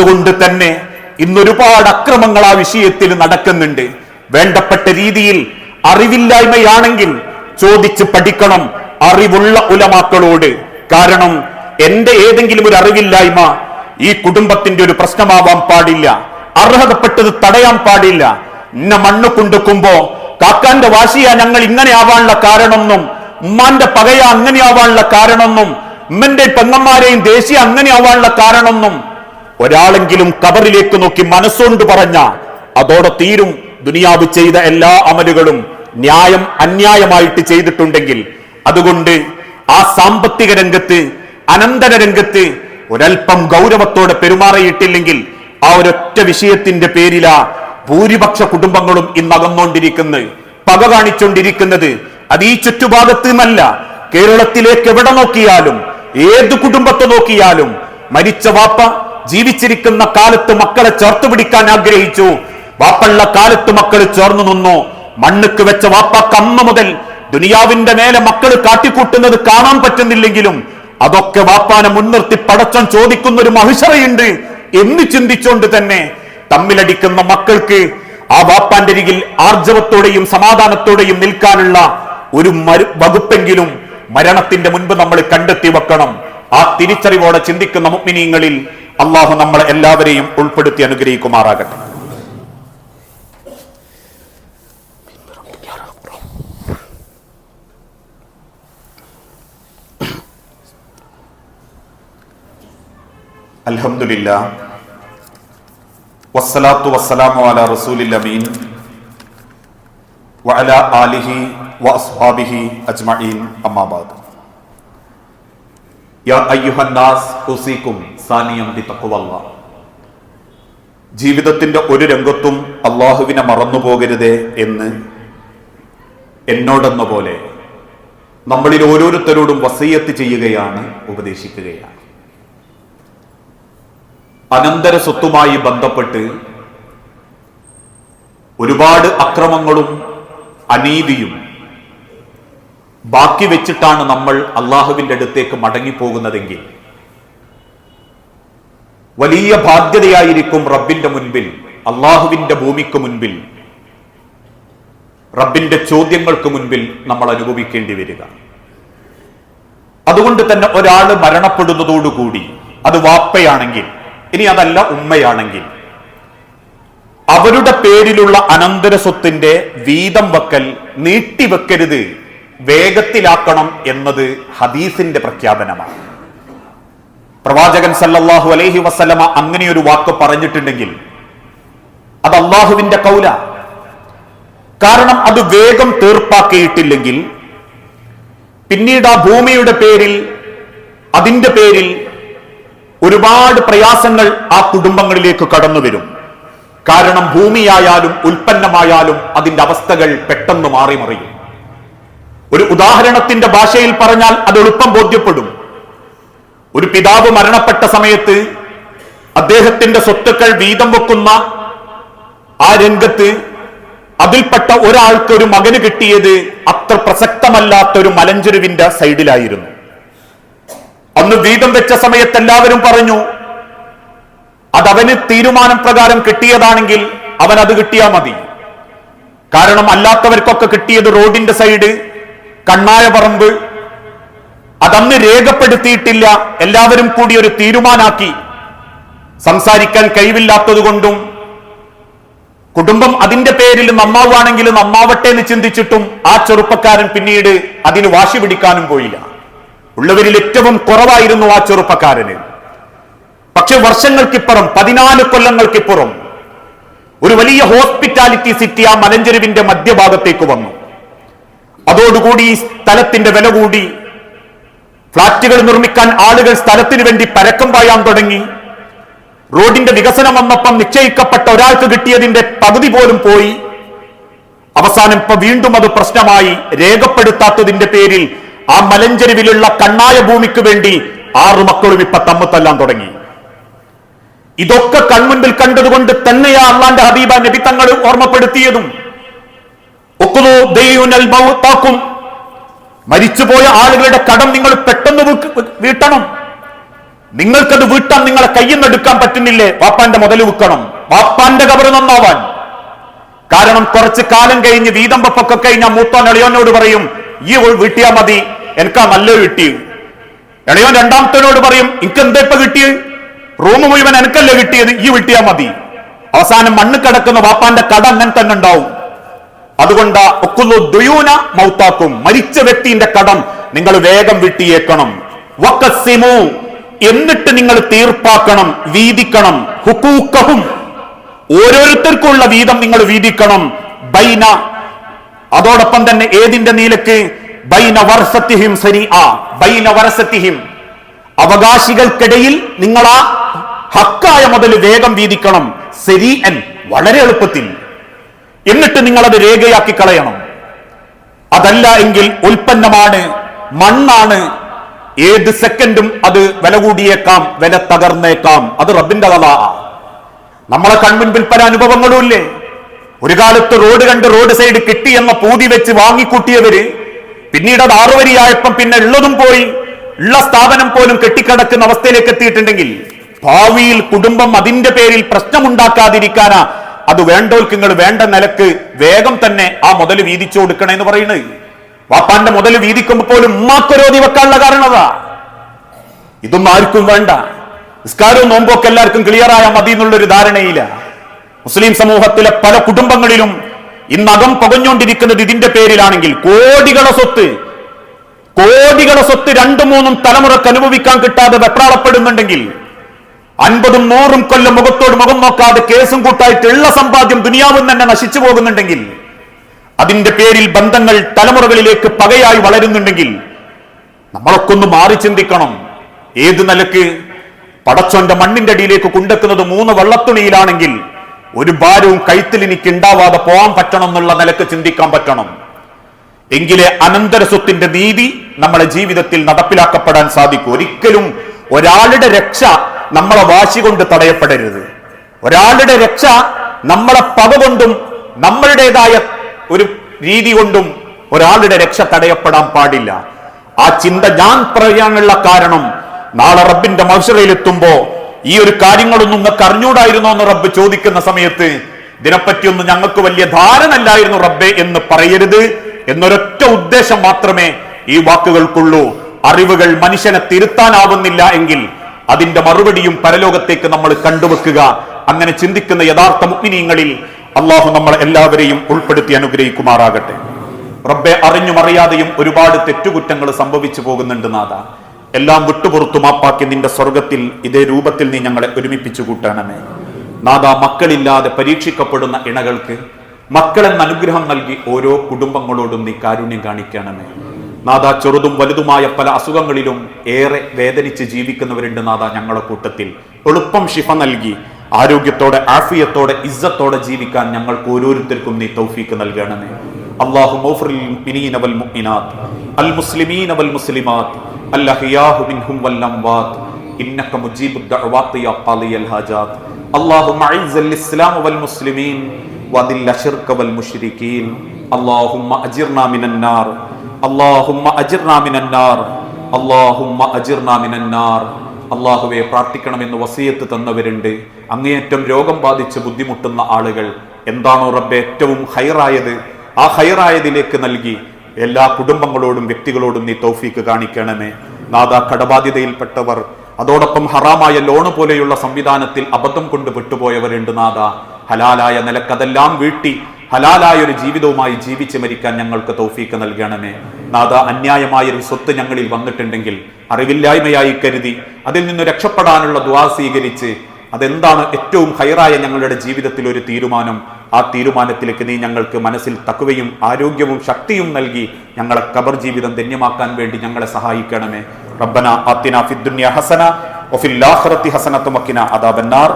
അതുകൊണ്ട് തന്നെ ഇന്നൊരുപാട് അക്രമങ്ങൾ ആ വിഷയത്തിൽ നടക്കുന്നുണ്ട്. വേണ്ടപ്പെട്ട രീതിയിൽ അറിവില്ലായ്മയാണെങ്കിൽ ചോദിച്ച് പഠിക്കണം അറിവുള്ള ഉലമാക്കളോട്. കാരണം എന്റെ ഏതെങ്കിലും ഒരു അറിവില്ലായ്മ ഈ കുടുംബത്തിന്റെ ഒരു പ്രശ്നമാവാൻ പാടില്ല. അർഹതപ്പെട്ടത് തടയാൻ പാടില്ല. ഇന്ന മണ്ണ് കൊണ്ടുക്കുമ്പോ കാക്കാന്റെ വാശിയാ ഞങ്ങൾ ഇങ്ങനെ ആവാനുള്ള കാരണമൊന്നും ഉമ്മാന്റെ പകയ അങ്ങനെ ആവാനുള്ള കാരണമൊന്നും ഉമ്മന്റെ പെങ്ങന്മാരെയും ദേശീയ അങ്ങനെ ആവാനുള്ള കാരണമൊന്നും ഒരാളെങ്കിലും കബറിലേക്ക് നോക്കി മനസ്സുകൊണ്ട് പറഞ്ഞ അതോടെ തീരും ദുനിയാവ് ചെയ്ത എല്ലാ അമലുകളും ന്യായം അന്യായമായിട്ട് ചെയ്തിട്ടുണ്ടെങ്കിൽ അതുകൊണ്ട് ആ സാമ്പത്തിക രംഗത്ത് അനന്തര രംഗത്ത് ഒരൽപ്പം ഗൗരവത്തോടെ പെരുമാറിയിട്ടില്ലെങ്കിൽ ആ ഒരൊറ്റ വിഷയത്തിന്റെ പേരിലാ ഭൂരിപക്ഷ കുടുംബങ്ങളും ഇന്ന് അകന്നുകൊണ്ടിരിക്കുന്നത് പക കാണിച്ചുകൊണ്ടിരിക്കുന്നത് അത് ഈ ചുറ്റുഭാഗത്ത് നിന്നല്ല കേരളത്തിലേക്ക് എവിടെ നോക്കിയാലും ഏത് കുടുംബത്തെ നോക്കിയാലും മരിച്ച വാപ്പ ജീവിച്ചിരിക്കുന്ന കാലത്ത് മക്കളെ ചേർത്ത് പിടിക്കാൻ ആഗ്രഹിച്ചു. വാപ്പള്ള കാലത്ത് മക്കൾ ചേർന്നു നിന്നു. മണ്ണുക്ക് വെച്ച വാപ്പക്ക് അന്ന് മുതൽ ദുനിയാവിന്റെ മേലെ മക്കൾ കാട്ടിക്കൂട്ടുന്നത് കാണാൻ പറ്റുന്നില്ലെങ്കിലും അതൊക്കെ വാപ്പാനെ മുൻനിർത്തി പടച്ചൻ ചോദിക്കുന്ന ഒരു മഹിഷറയുണ്ട് എന്ന് ചിന്തിച്ചുകൊണ്ട് തന്നെ തമ്മിലടിക്കുന്ന മക്കൾക്ക് ആ വാപ്പാന്റെ അരികിൽ ആർജവത്തോടെയും സമാധാനത്തോടെയും നിൽക്കാനുള്ള ഒരു വകുപ്പെങ്കിലും മരണത്തിന്റെ മുൻപ് നമ്മൾ കണ്ടെത്തി വെക്കണം. ആ തിരിച്ചറിവോടെ ചിന്തിക്കുന്ന മുഗ്മിനീങ്ങളിൽ അള്ളാഹു നമ്മളെ എല്ലാവരെയും ഉൾപ്പെടുത്തി അനുഗ്രഹിക്കുമാറാകട്ടെ. അൽഹംദുലില്ലാ. വസ്സലാത്തു വസ്സലാമു അലാ റസൂലിൽ അമീൻ. ആലിഹി വഅസ്ഹാബിഹി അജ്മഈൻ. അമ്മാ ജീവിതത്തിന്റെ ഒരു രംഗത്തും അള്ളാഹുവിനെ മറന്നുപോകരുതേ എന്ന് എന്നോടെന്ന പോലെ നമ്മളിൽ ഓരോരുത്തരോടും വസയ്യത്ത് ചെയ്യുകയാണ് ഉപദേശിക്കുകയാണ്. അനന്തര സ്വത്തുമായി ബന്ധപ്പെട്ട് ഒരുപാട് അക്രമങ്ങളും അനീതിയും ബാക്കി വെച്ചിട്ടാണ് നമ്മൾ അള്ളാഹുവിന്റെ അടുത്തേക്ക് മടങ്ങിപ്പോകുന്നതെങ്കിൽ. വലിയ ബാധ്യതയായിരിക്കും റബ്ബിന്റെ മുൻപിൽ അള്ളാഹുവിന്റെ ഭൂമിക്ക് മുൻപിൽ റബ്ബിന്റെ ചോദ്യങ്ങൾക്ക് മുൻപിൽ നമ്മൾ അനുഭവിക്കേണ്ടി വരിക. അതുകൊണ്ട് തന്നെ ഒരാൾ മരണപ്പെടുന്നതോടുകൂടി അത് വാപ്പയാണെങ്കിൽ ഇനി അതല്ല ഉമ്മയാണെങ്കിൽ അവരുടെ പേരിലുള്ള അനന്തര സ്വത്തിന്റെ വീതം വെക്കൽ നീട്ടിവെക്കരുത് വേഗത്തിലാക്കണം എന്നത് ഹദീസിന്റെ പ്രഖ്യാപനമാണ്. പ്രവാചകൻ സല്ലല്ലാഹു അലൈഹി വസല്ലമ അങ്ങനെ ഒരു വാക്ക് പറഞ്ഞിട്ടുണ്ടെങ്കിൽ അത് അള്ളാഹുവിന്റെ കൗല. കാരണം അത് വേഗം തീർപ്പാക്കിയിട്ടില്ലെങ്കിൽ പിന്നീട് ആ ഭൂമിയുടെ പേരിൽ അതിന്റെ പേരിൽ ഒരുപാട് പ്രയാസങ്ങൾ ആ കുടുംബങ്ങളിലേക്ക് കടന്നു വരും. കാരണം ഭൂമിയായാലും ഉൽപ്പന്നമായാലും അതിന്റെ അവസ്ഥകൾ പെട്ടെന്ന് മാറി മറിയും ഒരു ഉദാഹരണത്തിന്റെ ഭാഷയിൽ പറഞ്ഞാൽ അത് എളുപ്പം ബോധ്യപ്പെടും. ഒരു പിതാവ് മരണപ്പെട്ട സമയത്ത് അദ്ദേഹത്തിന്റെ സ്വത്തുക്കൾ വീതം വെക്കുന്ന ആ രംഗത്ത് അതിൽപ്പെട്ട ഒരാൾക്ക് ഒരു മകന് കിട്ടിയത് അത്ര പ്രസക്തമല്ലാത്ത ഒരു മലഞ്ചെരുവിന്റെ സൈഡിലായിരുന്നു. അന്ന് വീതം വെച്ച സമയത്ത് എല്ലാവരും പറഞ്ഞു അതവന് തീരുമാനം പ്രകാരം കിട്ടിയതാണെങ്കിൽ അവൻ അത് കിട്ടിയാ മതി. കാരണം അല്ലാത്തവർക്കൊക്കെ കിട്ടിയത് റോഡിന്റെ സൈഡ് കണ്ണായ പറമ്പ് അതന്ന് രേഖപ്പെടുത്തിയിട്ടില്ല. എല്ലാവരും കൂടി ഒരു തീരുമാനാക്കി. സംസാരിക്കാൻ കഴിവില്ലാത്തതുകൊണ്ടും കുടുംബം അതിന്റെ പേരിൽ നന്നാവുകയാണെങ്കിൽ നന്നാവട്ടെ എന്ന് ചിന്തിച്ചിട്ടും ആ ചെറുപ്പക്കാരൻ പിന്നീട് അതിന് വാശി പിടിക്കാനും പോയില്ല. ഉള്ളവരിൽ ഏറ്റവും കുറവായിരുന്നു ആ ചെറുപ്പക്കാരന്. പക്ഷെ വർഷങ്ങൾക്കിപ്പുറം പതിനാല് കൊല്ലങ്ങൾക്കിപ്പുറം ഒരു വലിയ ഹോസ്പിറ്റാലിറ്റി സിറ്റി ആ മലഞ്ചെരുവിന്റെ മധ്യഭാഗത്തേക്ക് വന്നു. അതോടുകൂടി ഈ സ്ഥലത്തിന്റെ വില കൂടി. ഫ്ളാറ്റുകൾ നിർമ്മിക്കാൻ ആളുകൾ സ്ഥലത്തിന് വേണ്ടി പരക്കം പായാൻ തുടങ്ങി. റോഡിന്റെ വികസനം വന്നപ്പം നിശ്ചയിക്കപ്പെട്ട ഒരാൾക്ക് കിട്ടിയതിന്റെ പകുതി പോലും പോയി. അവസാനം ഇപ്പൊ വീണ്ടും അത് പ്രശ്നമായി. രേഖപ്പെടുത്താത്തതിന്റെ പേരിൽ ആ മലഞ്ചെരുവിലുള്ള കണ്ണായ ഭൂമിക്ക് വേണ്ടി ആറു മക്കളും ഇപ്പൊ തമ്മത്തെല്ലാം തുടങ്ങി. ഇതൊക്കെ കൺമുൻപിൽ കണ്ടതുകൊണ്ട് തന്നെയാ അള്ളാന്റെ ഹബീബ നബി തങ്ങൾ ഓർമ്മപ്പെടുത്തിയതും. മരിച്ചുപോയ ആളുകളുടെ കടം നിങ്ങൾ പെട്ടെന്ന് വീട്ടണം. നിങ്ങൾക്കത് വീട്ടാൻ നിങ്ങളെ കയ്യിൽ നിന്ന് എടുക്കാൻ പറ്റുന്നില്ലേ? വാപ്പാന്റെ മുതൽ വിൽക്കണം. വാപ്പാന്റെ കബറ് നന്നാവാൻ. കാരണം കുറച്ച് കാലം കഴിഞ്ഞ് വീതം കഴിഞ്ഞ മൂത്തോൻ എളിയോനോട് പറയും ഈ വീട്ടിയാ മതി. എനിക്കാ നല്ല കിട്ടി എളിയോൻ രണ്ടാമത്തേനോട് പറയും എനിക്ക് എന്താ ഇപ്പൊ കിട്ടിയത് റൂം മുഴുവൻ എനിക്കല്ലേ കിട്ടിയത് ഈ വീട്ടിയാ മതി. അവസാനം മണ്ണ് കിടക്കുന്ന വാപ്പാന്റെ കട അങ്ങനെ തന്നെ ഉണ്ടാവും. അതുകൊണ്ട് ദുയൂന മൗത്താക്കും. മരിച്ച വ്യക്തിന്റെ കടം നിങ്ങൾ വേഗം വിട്ടിയേക്കണം. വക്കസിമു എന്നിട്ട് നിങ്ങൾ തീർപ്പാക്കണം വീതിക്കണം. ഹുക്കൂക്കഹും. ഓരോരുത്തർക്കുള്ള വീതം നിങ്ങൾ വീതിക്കണം. ബൈന അതോടൊപ്പം തന്നെ ഏതിന്റെ നീലക്ക്? ബൈന വർഷത്തിഹിം സരി ആ ബൈന വരസത്തിഹിം അവകാശികൾക്കിടയിൽ നിങ്ങൾ ആ ഹക്കായ മുതൽ വേഗം വീതിക്കണം. സരി എൻ വളരെ എളുപ്പത്തിൽ. എന്നിട്ട് നിങ്ങൾ അത് രേഖയാക്കി കളയണം. അതല്ല എങ്കിൽ ഉൽപ്പന്നമാണ് മണ്ണാണ്. ഏത് സെക്കൻഡും അത് വില കൂടിയേക്കാം വില തകർന്നേക്കാം. അത് റബ്ബിന്റെ കഥ നമ്മളെ കൺമുൻപിൽ പല അനുഭവങ്ങളും ഇല്ലേ? ഒരു കാലത്ത് റോഡ് കണ്ട് റോഡ് സൈഡ് കിട്ടി എന്ന പൂതി വെച്ച് വാങ്ങിക്കൂട്ടിയവര് പിന്നീട് അത് ആറുവരിയായപ്പം പിന്നെ ഉള്ളതും പോയി. ഉള്ള സ്ഥാപനം പോലും കെട്ടിക്കിടക്കുന്ന അവസ്ഥയിലേക്ക് എത്തിയിട്ടുണ്ടെങ്കിൽ ഭാവിയിൽ കുടുംബം അതിന്റെ പേരിൽ പ്രശ്നമുണ്ടാക്കാതിരിക്കാനാ അത് വേണ്ടോൽക്ക് നിങ്ങൾ വേണ്ട നിലയ്ക്ക് വേഗം തന്നെ ആ മുതൽ വീതിച്ചു കൊടുക്കണേ എന്ന് പറയുന്നത്. വാപ്പാന്റെ മുതൽ വീതിക്കുമ്പോൾ പോലും ഉമ്മാക്കൊരോധി വെക്കാനുള്ള കാരണതാ ഇതൊന്നും ആർക്കും വേണ്ട. നിസ്കാരവും നോമ്പൊക്കെ എല്ലാവർക്കും ക്ലിയർ ആയ മതി എന്നുള്ളൊരു ധാരണയില്ല. മുസ്ലിം സമൂഹത്തിലെ പല കുടുംബങ്ങളിലും ഇന്നകം പകഞ്ഞുകൊണ്ടിരിക്കുന്നത് ഇതിന്റെ പേരിലാണെങ്കിൽ കോടികളെ സ്വത്ത് കോടികളെ സ്വത്ത് രണ്ടു മൂന്നും തലമുറയ്ക്ക് അനുഭവിക്കാൻ കിട്ടാതെ വെപ്രാളപ്പെടുന്നുണ്ടെങ്കിൽ അൻപതും നൂറും കൊല്ലം മുഖത്തോട് മുഖം നോക്കാതെ കേസും കൂട്ടായിട്ട് ഉള്ള സമ്പാദ്യം ദുനിയാവും തന്നെ നശിച്ചു പോകുന്നുണ്ടെങ്കിൽ അതിന്റെ പേരിൽ ബന്ധങ്ങൾ തലമുറകളിലേക്ക് പകയായി വളരുന്നുണ്ടെങ്കിൽ നമ്മളൊക്കെ ഒന്ന് മാറി ചിന്തിക്കണം. ഏത് നിലയ്ക്ക്? പടച്ചോന്റെ മണ്ണിന്റെ അടിയിലേക്ക് കൊണ്ടെക്കുന്നത് മൂന്ന് വെള്ളത്തുണിയിലാണെങ്കിൽ ഒരു ഭാരവും കൈത്തിൽ എനിക്ക് ഉണ്ടാവാതെ പോകാൻ പറ്റണം എന്നുള്ള നിലയ്ക്ക് ചിന്തിക്കാൻ പറ്റണം. എങ്കിലേ അനന്തര സ്വത്തിന്റെ നീതി നമ്മുടെ ജീവിതത്തിൽ നടപ്പിലാക്കപ്പെടാൻ സാധിക്കും. ഒരിക്കലും ഒരാളുടെ രക്ഷ നമ്മളെ വാശി കൊണ്ട് തടയപ്പെടരുത്. ഒരാളുടെ രക്ഷ നമ്മളെ പക കൊണ്ടും നമ്മളുടേതായ ഒരു രീതി കൊണ്ടും ഒരാളുടെ രക്ഷ തടയപ്പെടാൻ പാടില്ല. ആ ചിന്ത ഞാൻ പറയാനുള്ള കാരണം നാളെ റബ്ബിന്റെ മത്സരയിലെത്തുമ്പോ ഈ ഒരു കാര്യങ്ങളൊന്നും നിങ്ങൾക്ക് അറിഞ്ഞൂടായിരുന്നോ എന്ന് റബ്ബ് ചോദിക്കുന്ന സമയത്ത് ഇതിനെപ്പറ്റിയൊന്നും ഞങ്ങൾക്ക് വലിയ ധാരണ അല്ലായിരുന്നു റബ്ബെ എന്ന് പറയരുത് എന്നൊരൊറ്റ ഉദ്ദേശം മാത്രമേ ഈ വാക്കുകൾക്കുള്ളൂ. അറിവുകൾ മനുഷ്യനെ തിരുത്താനാവുന്നില്ല എങ്കിൽ അതിന്റെ മറുപടിയും പരലോകത്തേക്ക് നമ്മൾ കണ്ടുവെക്കുക. അങ്ങനെ ചിന്തിക്കുന്ന യഥാർത്ഥ മുഗ്നീയങ്ങളിൽ അള്ളാഹു നമ്മൾ എല്ലാവരെയും ഉൾപ്പെടുത്തി അനുഗ്രഹിക്കുമാറാകട്ടെ. റബ്ബെ അറിഞ്ഞും അറിയാതെയും ഒരുപാട് തെറ്റുകുറ്റങ്ങൾ സംഭവിച്ചു പോകുന്നുണ്ട് നാഥ. എല്ലാം വിട്ടുപുറത്തു മാപ്പാക്കി നിന്റെ സ്വർഗത്തിൽ ഇതേ രൂപത്തിൽ നീ ഞങ്ങളെ ഒരുമിപ്പിച്ചു കൂട്ടണമേ നാഥ മക്കളില്ലാതെ പരീക്ഷിക്കപ്പെടുന്ന ഇണകൾക്ക് മക്കളെന്ന അനുഗ്രഹം നൽകി ഓരോ കുടുംബങ്ങളോടും നീ കാരുണ്യം കാണിക്കണമേ നാഥ ചെറുതും വലുതുമായ പല അസുഖങ്ങളിലും ഏറെ വേദനിച്ച് ജീവിക്കുന്നവരുണ്ട് നാഥ ഞങ്ങളുടെ കൂട്ടത്തിൽ എളുപ്പം ശിഫ നൽകി ആരോഗ്യത്തോടെ ആഫിയത്തോടെ ഇസ്സത്തോടെ ജീവിക്കാൻ ഞങ്ങൾക്ക് ഓരോരുത്തർക്കും നീ തൗഫീക്ക് നൽകണമേ അള്ളാഹു മുഅ്മിനീന വൽ മുഅ്മിനാത്ത് അൽ മുസ്ലിമീന വൽ മുസ്ലിമാത്ത് അൽ അഹ്യാഹു മിൻഹും വൽ അംവാത്ത് إنك مجيب الدعوات يا قاضي الحاجات اللهم أعز الإسلام والمسلمين وأذل الشرك والمشركين اللهم أجرنا من النار അള്ളാഹുവെ പ്രാർത്ഥിക്കണമെന്ന് വസീയത്ത് തന്നവരുണ്ട്. അങ്ങേയറ്റം രോഗം ബാധിച്ച് ബുദ്ധിമുട്ടുന്ന ആളുകൾ. എന്താണോ റബ്ബ് ഏറ്റവും ഹൈറായത്. ആ ഹൈറായതിലേക്ക് നൽകി. എല്ലാ കുടുംബങ്ങളോടും വ്യക്തികളോടും നീ തൗഫീക്ക് കാണിക്കണമേ. നാദ കടബാധ്യതയിൽപ്പെട്ടവർ അതോടൊപ്പം ഹറാമായ ലോണ് പോലെയുള്ള സംവിധാനത്തിൽ അബദ്ധം കൊണ്ട് വിട്ടുപോയവരുണ്ട് നാദ. ഹലാലായ നിലക്കതെല്ലാം വീട്ടി ഹലാലായ ഒരു ജീവിതവുമായി ജീവിച്ച് മരിക്കാൻ ഞങ്ങൾക്ക് തൗഫീക്ക് നൽകണമേ. നാഥ അന്യായമായ ഒരു സ്വത്ത് ഞങ്ങളിൽ വന്നിട്ടുണ്ടെങ്കിൽ അറിവില്ലായ്മയായി കരുതി അതിൽ നിന്ന് രക്ഷപ്പെടാനുള്ള ദ്വാ സ്വീകരിച്ച് അതെന്താണ് ഏറ്റവും ഹൈറായ ഞങ്ങളുടെ ജീവിതത്തിൽ ഒരു തീരുമാനം? ആ തീരുമാനത്തിലേക്ക് നീ ഞങ്ങൾക്ക് മനസ്സിൽ തക്കുകയും ആരോഗ്യവും ശക്തിയും നൽകി ഞങ്ങളെ കബർ ജീവിതം ധന്യമാക്കാൻ വേണ്ടി ഞങ്ങളെ സഹായിക്കണമേ. റബ്ബന ആത്തിന ഫിദ്ദുന്യ ഹസന ആഖിറതി ഹസന വഖിന അദാബന്നാർ.